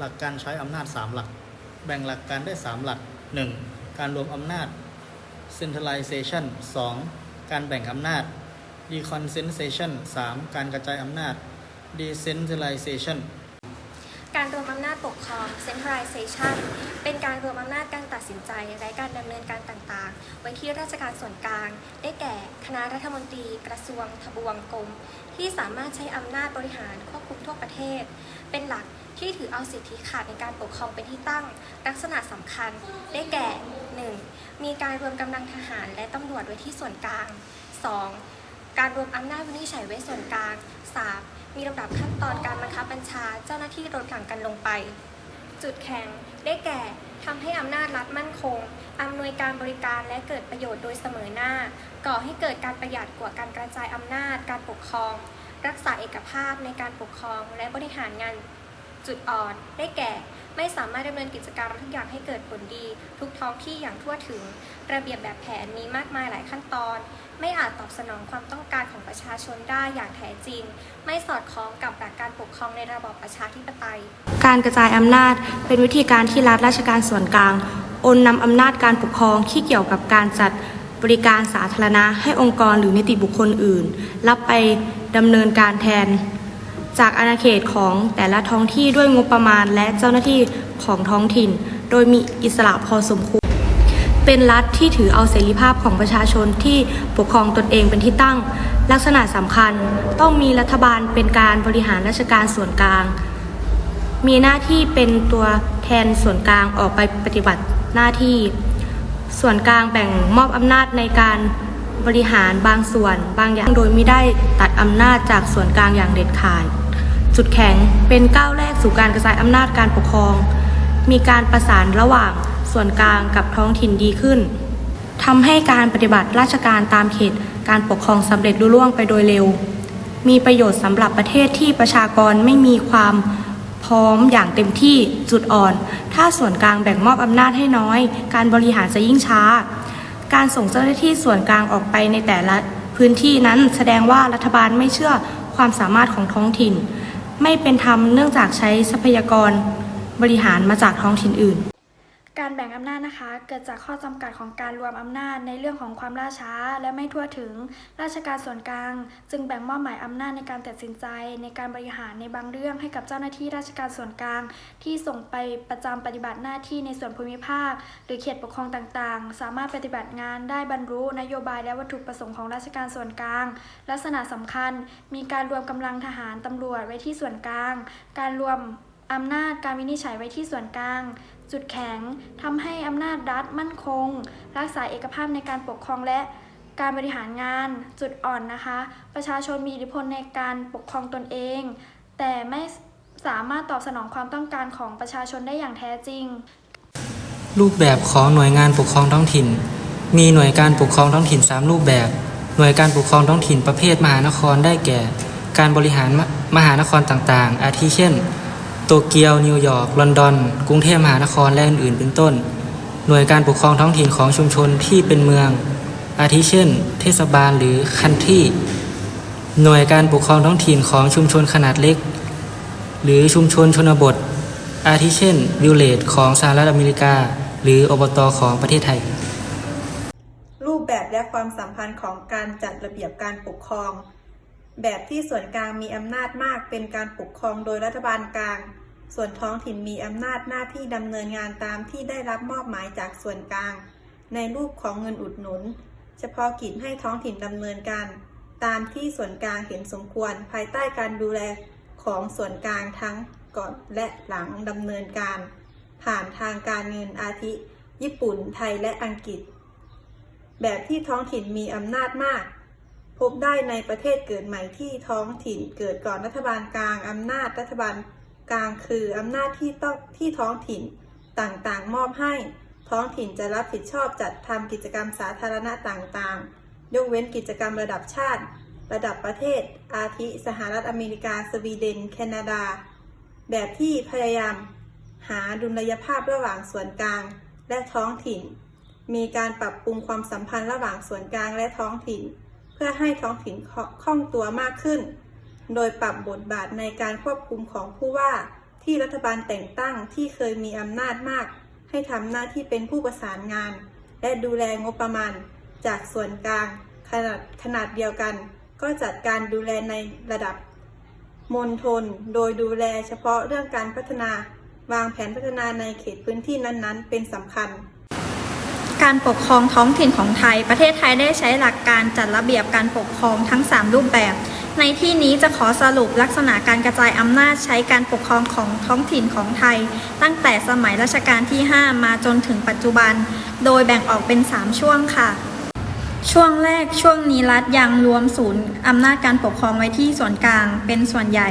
หลักการใช้อำนาจ 3 หลัก แบ่งหลักการได้ 3 หลัก 1. การรวมอำนาจ centralization 2. การแบ่งอำนาจ deconcentration 3. การกระจายอำนาจ decentralization การรวมอำนาจปกครอง centralization เป็นการรวมอำนาจการตัดสินใจและการดำเนินการต่างๆ ไว้ที่ราชการส่วนกลาง ได้แก่ คณะรัฐมนตรี กระทรวง ทบวงกรม ที่สามารถใช้อำนาจบริหารควบคุมทั่วประเทศ เป็นหลักที่ถือเอาสิทธิขาดในการปกครองเป็นที่ตั้ง ลักษณะสำคัญได้แก่ 1. มีการรวมกำลังทหารและตำรวจไว้ที่ส่วนกลาง 2. การรวมอำนาจวินิจฉัยไว้ส่วนกลาง 3. มีลำดับขั้นตอนการบังคับบัญชาเจ้าหน้าที่ลดหลั่งกันลงไป จุดแข็งได้แก่ทำให้อำนาจรัฐมั่นคง อำนวยการบริการและเกิดประโยชน์โดยเสมอหน้า ก่อให้เกิดการประหยัดกว่าการกระจายอำนาจการปกครอง รักษาเอกภาพในการปกครองและบริหารงานจุดอ่อนได้แก่ ไม่สามารถดำเนินกิจการทุกอย่างให้เกิดผลดี ทุกท้องที่อย่างทั่วถึง ระเบียบแบบแผนมีมากมายหลายขั้นตอน ไม่อาจตอบสนองความต้องการของประชาชนได้อย่างแท้จริง ไม่สอดคล้องกับหลักการปกครองในระบอบประชาธิปไตย การกระจายอำนาจเป็นวิธีการที่รัฐราชการส่วนกลางโอนนำอำนาจการปกครองที่เกี่ยวกับการจัดบริการสาธารณะให้องค์กรหรือนิติบุคคลอื่น รับไป ดำเนินการแทน จากอาณาเขตของแต่ละท้องที่ด้วยงบประมาณและเจ้าหน้าที่ของท้องถิ่น โดยมีอิสระพอสมควร เป็นรัฐที่ถือเอาเสรีภาพของประชาชนที่ปกครองตนเองเป็นที่ตั้ง ลักษณะสำคัญต้องมีรัฐบาลเป็นการบริหารราชการส่วนกลาง มีหน้าที่เป็นตัวแทนส่วนกลางออกไปปฏิบัติหน้าที่ ส่วนกลางแบ่งมอบอำนาจในการ บริหารบางส่วนบางอย่างโดยไม่ได้ตัดอำนาจจากส่วนกลางอย่างเด็ดขาด จุดแข็งเป็นก้าวแรกสู่การกระจายอำนาจการปกครอง มีการประสานระหว่างส่วนกลางกับท้องถิ่นดีขึ้นทำให้การปฏิบัติราชการตามเขตการปกครองสำเร็จลุล่วงไปโดยเร็ว มีประโยชน์สำหรับประเทศที่ประชากรไม่มีความพร้อมอย่างเต็มที่จุดอ่อน ถ้าส่วนกลางแบ่งมอบอำนาจให้น้อย การบริหารจะยิ่งช้า การส่งเจ้าหน้าที่ส่วนกลางออกไปในแต่ละพื้นที่นั้นแสดงว่ารัฐบาลไม่เชื่อความสามารถของท้องถิ่น ไม่เป็นธรรมเนื่องจากใช้ทรัพยากรบริหารมาจากท้องถิ่นอื่น การแบ่งอำนาจนะคะ เกิดจากข้อจำกัดของการรวมอำนาจในเรื่องของความล่าช้า และไม่ทั่วถึงราชการส่วนกลาง จึงแบ่งมอบหมายอำนาจในการตัดสินใจ ในการบริหารในบางเรื่องให้กับเจ้าหน้าที่ราชการส่วนกลาง ที่ส่งไปประจำปฏิบัติหน้าที่ในส่วนภูมิภาค หรือเขตปกครองต่างๆ สามารถปฏิบัติงานได้บรรลุนโยบายและวัตถุประสงค์ของราชการส่วนกลาง ลักษณะสำคัญ มีการรวมกำลังทหารตำรวจไว้ที่ส่วนกลาง การรวมอำนาจการวินิจฉัยไว้ที่ส่วนกลาง จุดแข็งทำให้อำนาจรัฐมั่นคง รักษาเอกภาพในการปกครองและการบริหารงาน จุดอ่อนนะคะ ประชาชนมีอิทธิพลในการปกครองตนเอง แต่ไม่สามารถตอบสนองความต้องการของประชาชนได้อย่างแท้จริง รูปแบบของหน่วยงานปกครองท้องถิ่น มีหน่วยการปกครองท้องถิ่น 3 รูปแบบ หน่วยการปกครองท้องถิ่นประเภทมหานครได้แก่ การบริหารมมหานครต่างๆ อาทิเช่น โตเกียว นิวยอร์ก ลอนดอน กรุงเทพมหานคร และอื่น ๆ เป็นต้น หน่วยการปกครองท้องถิ่นของชุมชนที่เป็นเมือง อาทิเช่น เทศบาลหรือคันที่ หน่วยการปกครองท้องถิ่นของชุมชนขนาดเล็ก หรือชุมชนชนบท อาทิเช่น วิลเลจของสหรัฐอเมริกา หรืออบตของประเทศไทย รูปแบบและความสัมพันธ์ของการจัดระเบียบการปกครองแบบที่ส่วนกลางมีอำนาจมากเป็นการปกครองโดยรัฐบาลกลาง ส่วนท้องถิ่นมีอำนาจหน้าที่ดำเนินงานตามที่ได้รับมอบหมายจากส่วนกลาง ในรูปของเงินอุดหนุน เฉพาะกิจให้ท้องถิ่นดำเนินการ ตามที่ส่วนกลางเห็นสมควร ภายใต้การดูแลของส่วนกลางทั้งก่อนและหลังดำเนินการ ผ่านทางการเงินอาทิ ญี่ปุ่น ไทยและอังกฤษ แบบที่ท้องถิ่นมีอำนาจมาก พบได้ในประเทศเกิดใหม่ที่ท้องถิ่นเกิดก่อนรัฐบาลกลางอำนาจรัฐบาล กลางคืออำนาจที่ต้องที่ท้องถิ่นต่างๆ มอบให้ ท้องถิ่นจะรับผิดชอบจัดทำกิจกรรมสาธารณะต่างๆ ยกเว้นกิจกรรมระดับชาติ ระดับประเทศ อาทิ สหรัฐอเมริกา สวีเดน แคนาดา แบบที่พยายามหาดุลยภาพระหว่างส่วนกลางและท้องถิ่น มีการปรับปรุงความสัมพันธ์ระหว่างส่วนกลางและท้องถิ่น เพื่อให้ท้องถิ่นคล่องตัวมากขึ้น โดยปรับบทบาทในการควบคุมของผู้ว่าที่รัฐบาลแต่งตั้งที่เคยมีอำนาจมาก ให้ทำหน้าที่เป็นผู้ประสานงาน และดูแลงบประมาณ จากส่วนกลางขนาดขนาดเดียวกัน ก็จัดการดูแลในระดับมณฑลโดยดูแลเฉพาะเรื่องการพัฒนาวางแผนพัฒนาในเขตพื้นที่นั้นๆ เป็นสำคัญ การปกครองท้องถิ่นของไทย ประเทศไทยได้ใช้หลักการจัดระเบียบการปกครองทั้ง 3 รูปแบบ ในที่นี้จะขอสรุปลักษณะการกระจายอำนาจใช้การปกครองของท้องถิ่นของไทย ตั้งแต่สมัยรัชกาลที่ 5 มาจนถึงปัจจุบัน โดยแบ่งออกเป็น 3 ช่วงค่ะ ช่วงแรกช่วงนี้รัฐยังรวมศูนย์อำนาจการปกครองไว้ที่ส่วนกลาง เป็นส่วนใหญ่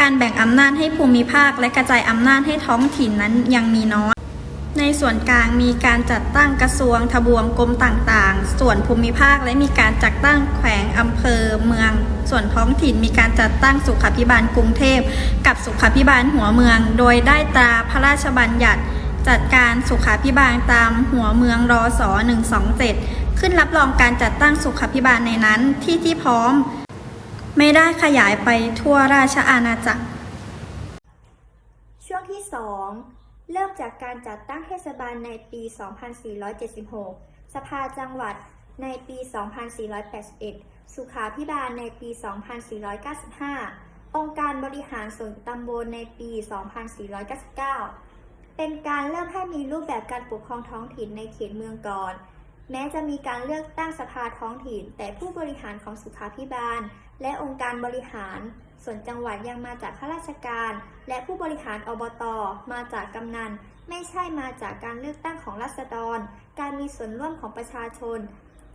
การแบ่งอำนาจให้ภูมิภาคและกระจายอำนาจให้ท้องถิ่นนั้นยังมีน้อย ในส่วนกลางมีการจัดตั้งกระทรวงทบวงกรมต่างๆ ส่วนภูมิภาคและมีการจัดตั้งแขวงอำเภอเมือง ส่วนท้องถิ่นมีการจัดตั้งสุขาภิบาลกรุงเทพ กับสุขาภิบาลหัวเมือง โดยได้ตราพระราชบัญญัติ จัดการสุขาภิบาลตามหัวเมืองรศ127 ขึ้นรับรองการจัดตั้งสุขาภิบาลในนั้นที่ที่พร้อม ไม่ได้ขยายไปทั่วราชอาณาจักร ช่วงที่ 2 เริ่มจากการจัดตั้งเทศบาลในปี 2476 สภาจังหวัดในปี 2481 สุขาพิบาลในปี 2495 องค์การบริหารส่วนตำบลในปี 2499 เป็นการเริ่มให้มีรูปแบบการปกครองท้องถิ่นในเขตเมืองก่อน แม้จะมีการเลือกตั้งสภาท้องถิ่น แต่ผู้บริหารของสุขาพิบาล และองค์การบริหาร ส่วนจังหวัดยังมาจากข้าราชการ และผู้บริหารอบตมาจากกำนัน ไม่ใช่มาจากการเลือกตั้งของรัษฎร การมีส่วนร่วมของประชาชน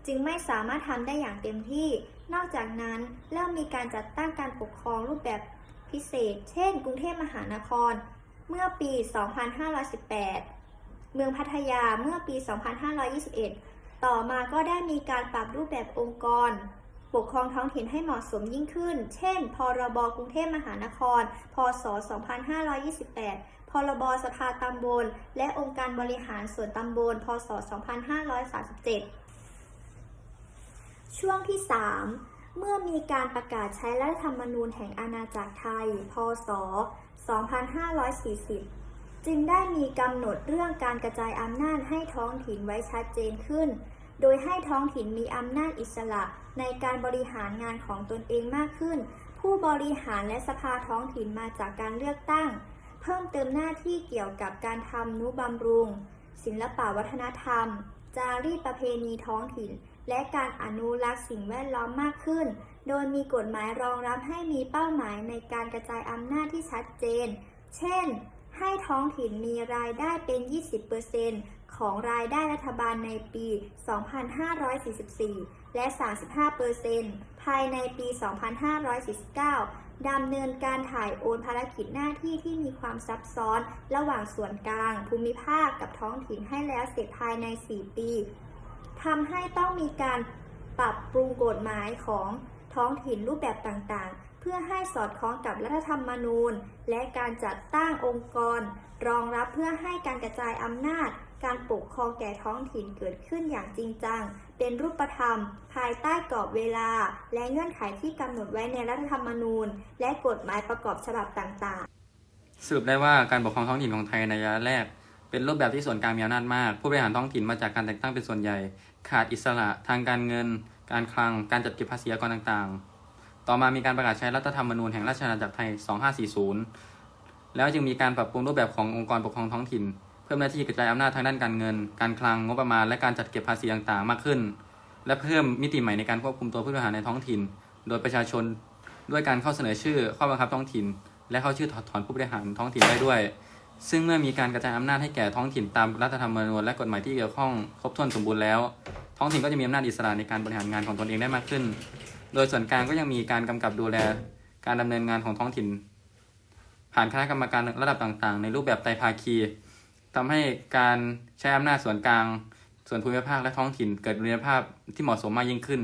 จึงไม่สามารถทำได้อย่างเต็มที่ นอกจากนั้นเริ่มมีการจัดตั้งการปกครองรูปแบบพิเศษ เช่น กรุงเทพมหานคร เมื่อปี 2518 เมืองพัทยาเมื่อปี 2521 ต่อมาก็ได้มีการปรับรูปแบบองค์กร ปกครองท้องถิ่นให้เหมาะสมยิ่งขึ้น เช่น พรบกรุงเทพมหานคร พศ 2528 พรบสภาตำบล และองค์การบริหารส่วนตำบล พศ 2537 ช่วงที่ 3เมื่อมีการประกาศใช้รัฐธรรมนูญแห่งอาณาจักรไทย พศ 2540 จึงได้มีกำหนดเรื่องการกระจายอำนาจให้ท้องถิ่นไว้ชัดเจนขึ้น โดยให้ท้องถิ่นมีอำนาจอิสระในการบริหารงานของตนเองมากขึ้น ผู้บริหารและสภาท้องถิ่นมาจากการเลือกตั้ง เพิ่มเติมหน้าที่เกี่ยวกับการทำนุบำรุง ศิลปวัฒนธรรม จารีตประเพณีท้องถิ่น และการอนุรักษ์สิ่งแวดล้อมมากขึ้น โดยมีกฎหมายรองรับให้มีเป้าหมายในการกระจายอำนาจที่ชัดเจน เช่น ให้ท้องถิ่นมีรายได้เป็น 20%ของรายได้รัฐบาลในปี 2544 และ 35%ภายในปี 2549 ดำเนินการถ่ายโอนภารกิจหน้าที่ที่มีความซับซ้อน ระหว่างส่วนกลาง ภูมิภาคกับท้องถิ่นให้แล้วเสร็จภายใน 4 ปีทำให้ต้องมีการปรับปรุงกฎหมายของท้องถิ่นรูปแบบต่างๆ พื่อให้สอดคล้องกับรัฐธรรมนูญ และการจัดตั้งองค์กร รองรับเพื่อให้การกระจายอำนาจ การปกครองแก่ท้องถิ่นเกิดขึ้นอย่างจริงจัง เป็นรูปธรรม ภายใต้กรอบเวลา และเงื่อนไขที่กำหนดไว้ในรัฐธรรมนูญ และกฎหมายประกอบฉบับต่างๆ สรุปได้ว่าการปกครองท้องถิ่นของไทยในระยะแรกเป็นรูปแบบที่ส่วนกลางมีอำนาจมาก ผู้บริหารท้องถิ่นมาจากการแต่งตั้งเป็นส่วนใหญ่ ขาดอิสระทางการเงิน การคลัง การจัดเก็บภาษีอากรต่างๆ ต่อมามีการประกาศใช้รัฐธรรมนูญแห่งราชอาณาจักรไทย 2540 แล้วจึงมีการปรับปรุงรูปแบบขององค์กรปกครองท้องถิ่น เพิ่มหน้าที่กระจายอำนาจทางด้านการเงิน การคลัง งบประมาณ และการจัดเก็บภาษีต่างๆ มากขึ้น และเพิ่มมิติใหม่ในการควบคุมตัวผู้บริหารในท้องถิ่น โดยประชาชนด้วยการเข้าเสนอชื่อข้อบังคับท้องถิ่น และเข้าชื่อถอดถอนผู้บริหารท้องถิ่นได้ด้วย ซึ่งเมื่อมีการกระจายอำนาจให้แก่ท้องถิ่นตามรัฐธรรมนูญและกฎหมายที่เกี่ยวข้องครบถ้วนสมบูรณ์แล้ว ท้องถิ่นก็จะมีอำนาจอิสระในการบริหารงานของตนเองได้มากขึ้น โดยส่วนกลางก็ยังมีการกำกับดูแล การดำเนินงานของท้องถิ่น ผ่านคณะกรรมการระดับต่างๆ ในรูปแบบไตรภาคีทำให้การใช้อำนาจส่วนกลาง ส่วนภูมิภาคและท้องถิ่นเกิดประสิทธิภาพที่เหมาะสมมากยิ่งขึ้น